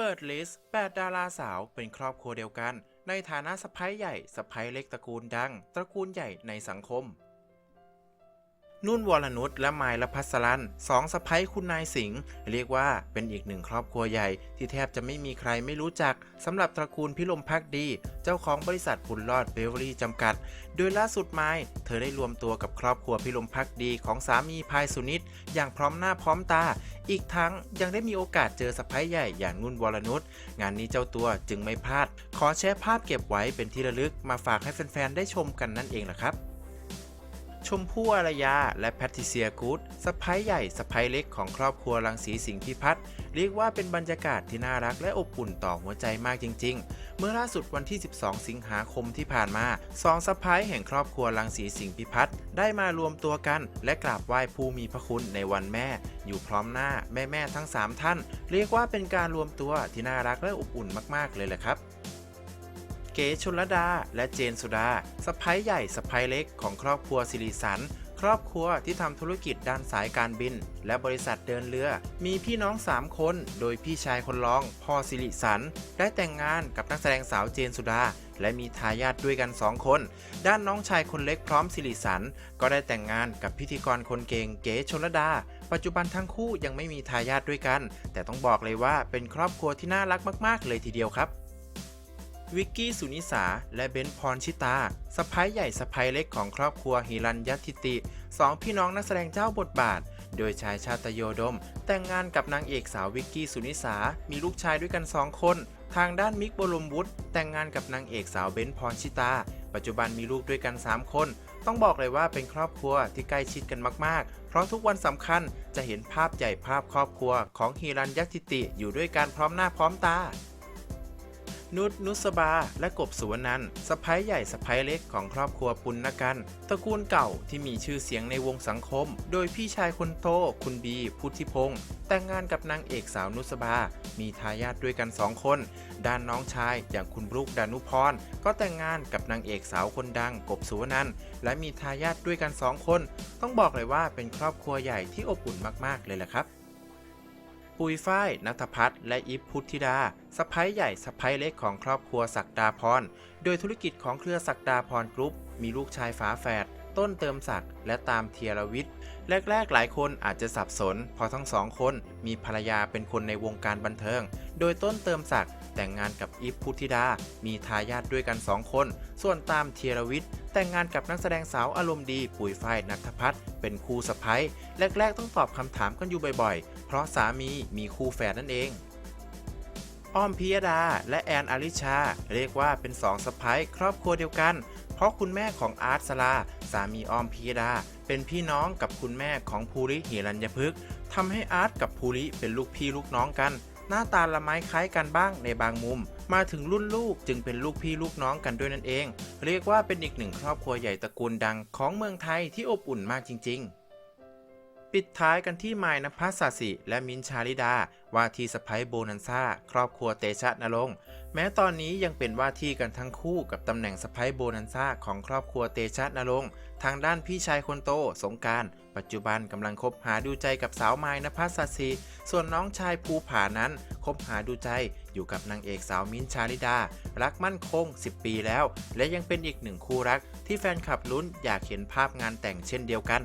เปิดลิสต์ 8 ดาราสาวเป็นครอบครัวเดียวกัน ในฐานะสะพ้ยใหญ่สะพ้ยเล็กตระกูลดัง ตระกูลใหญ่ในสังคม นุ่นวรนุชและไมล์ละพัสรันสองสะพ้ยคุณนายสิงห์เรียกว่าเป็นอีกหนึ่งครอบครัวใหญ่ ที่แทบจะไม่มีใครไม่รู้จักสำหรับตระกูลพิลมพักดี เจ้าของบริษัทบุญรอดเบเวอรี่จำกัด โดยล่าสุดไมล์เธอได้รวมตัวกับครอบครัวพิลมพักดีของสามีพายสุนิตอย่างพร้อมหน้าพร้อมตา อีกทั้งยังได้มีโอกาสเจอสะพ้ยใหญ่อย่างนุ่นวรนุชงานนี้เจ้าตัวจึงไม่พลาด ขอแชร์ภาพเก็บไว้เป็นที่ระลึกมาฝากให้แฟนๆได้ชมกันนั่นเองแหละครับ ชมพู่อารยา และแพทริเซียกูดสะพ้ยใหญ่สะพ้ยเล็กของครอบครัวรังสีสิงห์พิพัฒน์เรียกว่าเป็นบรรยากาศที่น่ารักและอบอุ่นต่อหัวใจมากจริง ๆ เมื่อล่าสุดวันที่ 12 สิงหาคมที่ผ่านมาสองสะพ้ยแห่งครอบครัวรังสีสิงห์พิพัฒน์ได้มารวมตัวกัน และกราบไหว้ผู้มีพระคุณในวันแม่ อยู่พร้อมหน้าแม่ๆทั้ง 3 ท่าน เรียกว่าเป็นการรวมตัวที่น่ารักและอบอุ่นมากๆเลยแหละครับ เก๋ชนลดา และเจนสุดาสะพ้ยใหญ่สะพ้ยเล็กของครอบครัวสิริสันครอบครัวที่ทำธุรกิจด้านสายการบิน และบริษัทเดินเรือ มีพี่น้อง 3 คน โดยพี่ชายคนรองพ่อสิริสัน ได้แต่งงานกับนักแสดงสาวเจนสุดา และมีทายาทด้วยกัน 2 คน ด้านน้องชายคนเล็กพร้อมสิริสัน ก็ได้แต่งงานกับพิธีกรคนเก่งเก๋ชนลดา ปัจจุบันทั้งคู่ยังไม่มีทายาทด้วยกัน แต่ต้องบอกเลยว่าเป็นครอบครัวที่น่ารักมาก ๆ เลยทีเดียวครับ วิกกี้สุนิสา และเบนซ์พรชิตาสะพ้ายใหญ่สะพ้ายเล็กของครอบครัวฮิรัญยทิติสองพี่น้องนักแสดงเจ้าบทบาท โดยชายชาตโยดม แต่งงานกับนางเอกสาววิกกี้สุนิสา มีลูกชายด้วยกันสองคน ทางด้านมิกบรมวุฒิแต่งงานกับนางเอกสาวเบนซ์พรชิตา ปัจจุบันมีลูกด้วยกัน 3 คน ต้องบอกเลยว่าเป็นครอบครัวที่ใกล้ชิดกันมากๆ เพราะทุกวันสำคัญจะเห็นภาพใหญ่ภาพครอบครัวของฮิรัญยทิติอยู่ด้วยกันพร้อมหน้าพร้อมตา นุชนุสบา และกบสุวรรณันสะพ้ยใหญ่สะพ้ยเล็กของครอบครัวปุณณกันตระกูลเก่าที่มีชื่อเสียงในวงสังคม โดยพี่ชายคนโตคุณบี พุทธิพงศ์แต่งงานกับนางเอกสาวนุสบา มีทายาทด้วยกันสองคน ด้านน้องชายอย่างคุณบรุกดานุพรก็แต่งงานกับนางเอกสาวคนดังกบสุวรรณันและมีทายาทด้วยกันสองคน ต้องบอกเลยว่าเป็นครอบครัวใหญ่ที่อบอุ่นมากๆเลยแหละครับ ปุยฝ้ายนัทพัฒน์และอิฟพุทธิดาสะพ้ยใหญ่สะพ้ยเล็กของครอบครัวศักดาพร โดยธุรกิจของเครือศักดาพรกรุ๊ปมีลูกชายฝาแฝด ต้นเติมศักดิ์และตามเทียรวิทย์ แรก ๆ หลายคนอาจจะสับสนเพราะทั้งสองคนมีภรรยาเป็นคนในวงการบันเทิง โดยต้นเติมศักดิ์แต่งงานกับอิฟพุทธิดา มีทายาทด้วยกันสองคน ส่วนตามเทียรวิทย์แต่งงานกับนักแสดงสาวอารมณ์ดีปุ๋ยฝ้ายนัทพัฒน์เป็นคู่สะพ้ยแรก ๆ ต้องตอบคำถามกันอยู่บ่อยๆ เพราะสามีมีคู่แฝดนั่นเอง อ้อมพิยดา และแอนอลิชา เรียกว่าเป็นสองสะพ้ยครอบครัวเดียวกัน เพราะคุณแม่ของอาร์ตสลา สามีอ้อมพิยดา เป็นพี่น้องกับคุณแม่ของภูริหิรัญญพฤกษ์ทำให้อาร์ตกับภูริเป็นลูกพี่ลูกน้องกัน หน้าตาละไม้คล้ายกันบ้างในบางมุม มาถึงรุ่นลูกจึงเป็นลูกพี่ลูกน้องกันด้วยนั่นเอง เรียกว่าเป็นอีกหนึ่งครอบครัวใหญ่ตระกูลดังของเมืองไทยที่อบอุ่นมากจริง ๆ ปิดท้ายกันที่ไมนภัสสสิ และมินชาลิดา ว่าที่สะพ้ยโบนันซ่า ครอบครัวเตชะนรงค์แม้ตอนนี้ยังเป็นว่าที่กันทั้งคู่กับตำแหน่งสะพ้ยโบนันซ่าของครอบครัวเตชะนรงค์ทางด้านพี่ชายคนโต สงการ ปัจจุบันกำลังคบหาดูใจกับสาวไมนภัสสสิส่วนน้องชายภูผานั้นคบหาดูใจอยู่กับนางเอกสาวมิ้นชาลิดา รักมั่นคง 10 ปีแล้ว และยังเป็นอีกหนึ่งคู่รักที่แฟนคลับลุ้นอยากเห็นภาพงานแต่งเช่นเดียวกัน